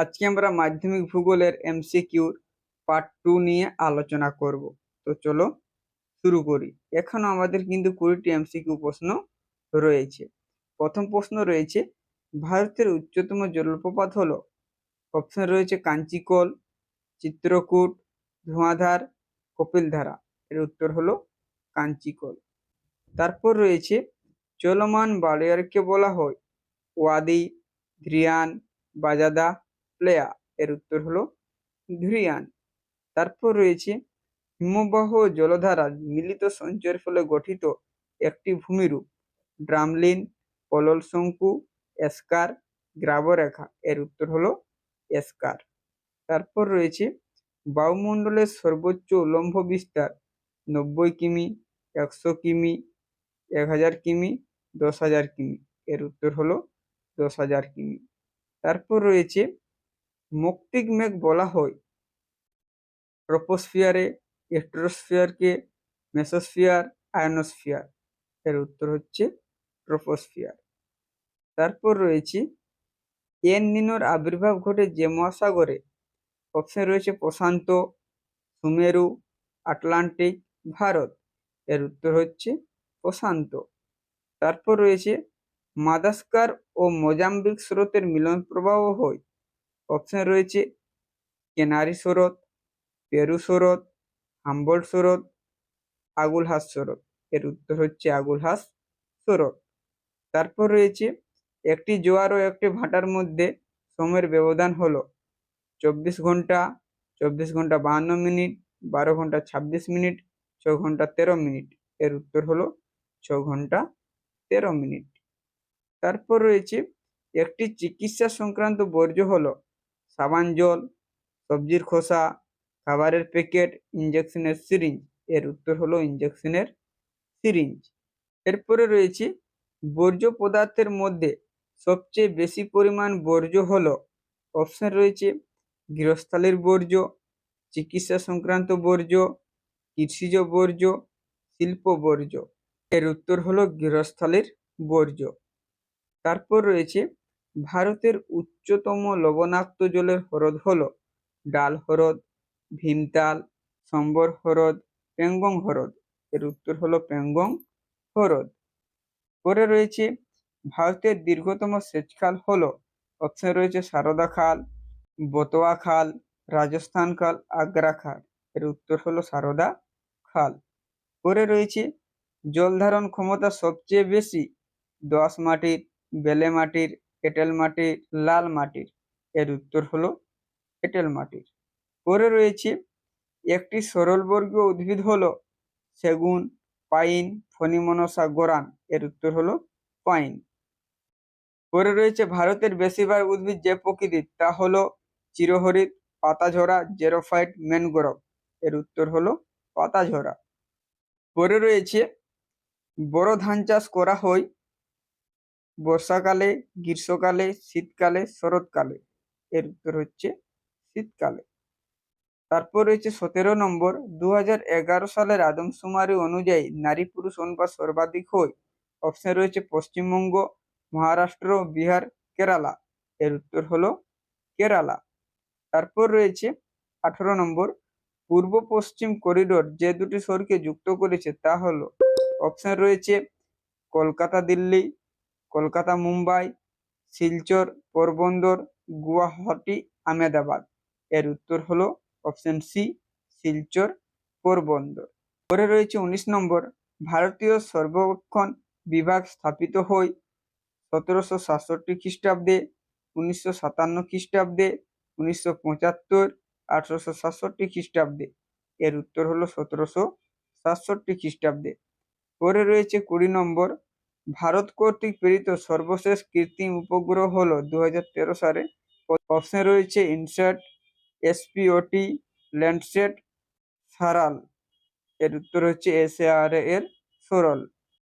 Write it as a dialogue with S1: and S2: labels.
S1: আজকে আমরা মাধ্যমিক ভূগোলের এমসিকিউর পার্ট টু নিয়ে আলোচনা করব। তো চলো শুরু করি। এখনও আমাদের কিন্তু কুড়িটি এমসিকিউ প্রশ্ন রয়েছে। প্রথম প্রশ্ন রয়েছে, ভারতের উচ্চতম জলপ্রপাত হলো অপশন রয়েছে কাঞ্চিকল, চিত্রকূট, ধোঁয়াধার, কপিলধারা। এর উত্তর হলো কাঞ্চিকল। তারপর রয়েছে, চলমান বালিয়ারকে বলা হয় ওয়াদি ধ্রিয়ান বাজাদা প্লেয়া এর উত্তর হলো ধুরিয়ান। তারপর রয়েছে হিমবাহ জলধারার মিলিত সঞ্চয়ের ফলে গঠিত একটি ভূমিরূপ, ড্রামলিন পলল শঙ্কু এস্কার, গ্রাবরেখা এর উত্তর হলো এস্কার। তারপর রয়েছে বায়ুমণ্ডলের সর্বোচ্চ উলম্ব বিস্তার নব্বই কিমি, একশো কিমি, এক হাজার কিমি, দশ হাজার কিমি এর উত্তর হলো দশ হাজার কিমি। তারপর রয়েছে মৌক্তিক মেঘ বলা হয়। ট্রপোস্ফিয়ারে স্ট্রোস্ফিয়ারকে মেসোস্ফিয়ার আয়নোস্ফিয়ার এর উত্তর হচ্ছে ট্রপোস্ফিয়ার তারপর রয়েছে, এন নিনোর আবির্ভাব ঘটে যে মহাসাগরে। অপশন রয়েছে প্রশান্ত, সুমেরু, আটলান্টিক, ভারত। এর উত্তর হচ্ছে প্রশান্ত। তারপর রয়েছে, মাদাস্কার ও মোজাম্বিক স্রোতের মিলন প্রবাহ হয়। অপশন রয়েছে কেনারি স্রোত, পেরু স্রোত, হাম্বল স্রোত, আগুলহাস স্রোত। এর উত্তর হচ্ছে আগুলহাস স্রোত। তারপর রয়েছে একটি জোয়ার ও একটি ভাটার মধ্যে সময়ের ব্যবধান হলো চব্বিশ ঘণ্টা চব্বিশ ঘণ্টা বাহান্ন মিনিট, বারো ঘণ্টা ছাব্বিশ মিনিট, ছ ঘণ্টা তেরো মিনিট। এর উত্তর হলো ছ ঘণ্টা তেরো মিনিট। তারপর রয়েছে একটি চিকিৎসা সংক্রান্ত বর্জ্য হলো সাবান জল, সবজির খোসা, খাবারের প্যাকেট ইঞ্জেকশনের সিরিঞ্জ এর উত্তর হলো ইঞ্জেকশনের সিরিঞ্জ এরপরে রয়েছে, বর্জ্য পদার্থের মধ্যে সবচেয়ে বেশি পরিমাণ বর্জ্য হল অপশন রয়েছে, গৃহস্থালির বর্জ্য, চিকিৎসা সংক্রান্ত বর্জ্য, কৃষিজ বর্জ্য, শিল্প বর্জ্য। এর উত্তর হলো গৃহস্থালির বর্জ্য। তারপর রয়েছে ভারতের উচ্চতম লবণাক্ত জলের হ্রদ হলো ডাল হ্রদ ভীমতাল সম্বর হ্রদ, পেঙ্গং হ্রদ। এর উত্তর হল পেঙ্গং হ্রদ। পরে রয়েছে, ভারতের দীর্ঘতম সেচ খাল হল অপশন রয়েছে সারদা খাল, বতোয়া খাল, রাজস্থান খাল, আগ্রা খাল। এর উত্তর হলো সারদা খাল। পরে রয়েছে, জল ধারণ ক্ষমতা সবচেয়ে বেশি দোআঁশ মাটির, বেলে মাটির এঁটেল মাটির লাল মাটির এর উত্তর হলো এঁটেল মাটির পরে রয়েছে, একটি সরলবর্গীয় উদ্ভিদ হলো সেগুন, পাইন, ফণিমনসা, গোরান, এর উত্তর হলো পাইন। পরে রয়েছে, ভারতের বেশিরভাগ উদ্ভিদ যে প্রকৃতির, তা হলো চিরহরিত পাতাঝরা, জেরোফাইট, ম্যানগ্রোভ, এর উত্তর হলো পাতাঝরা। পরে রয়েছে, বড় ধান চাষ করা হয় বর্ষাকালে, গ্রীষ্মকালে, শীতকালে, শরৎকালে। এর উত্তর হচ্ছে শীতকালে। তারপর রয়েছে সতেরো নম্বর। দু হাজার এগারো সালের আদমশুমারি অনুযায়ী নারী, পুরুষ অনুপাত সর্বাধিক হয়। অপশন রয়েছে পশ্চিমবঙ্গ, মহারাষ্ট্র, বিহার, কেরালা। এর উত্তর হলো কেরালা। তারপর রয়েছে আঠারো নম্বর। পূর্ব পশ্চিম করিডোর যে দুটি শহরকে যুক্ত করেছে তা হলো, অপশন রয়েছে কলকাতা, দিল্লি কলকাতা, মুম্বাই, শিলচর, পোরবন্দর, গুয়াহাটি, আহমেদাবাদ। এর উত্তর হলো অপশন সি শিলচর, পোরবন্দর। পরে রয়েছে উনিশ নম্বর, ভারতীয় সর্বক্ষণ বিভাগ স্থাপিত হয় সতেরোশো সাতষট্টি খ্রিস্টাব্দে, উনিশশো সাতান্ন খ্রিস্টাব্দে, উনিশশো পঁচাত্তর, আঠারোশো সাতষট্টি খ্রিস্টাব্দে। এর উত্তর হলো সতেরোশো সাতষট্টি খ্রিস্টাব্দে। পরে রয়েছে কুড়ি নম্বর ভারত কর্তৃক প্রেরিত সর্বশেষ কৃত্রিম উপগ্রহ হল দু হাজার তেরো সালে। অপশন রয়েছে ইনসার্ট এসপিওটি ল্যান্ডসেট সারাল। এর উত্তর হচ্ছে এস এর সরল।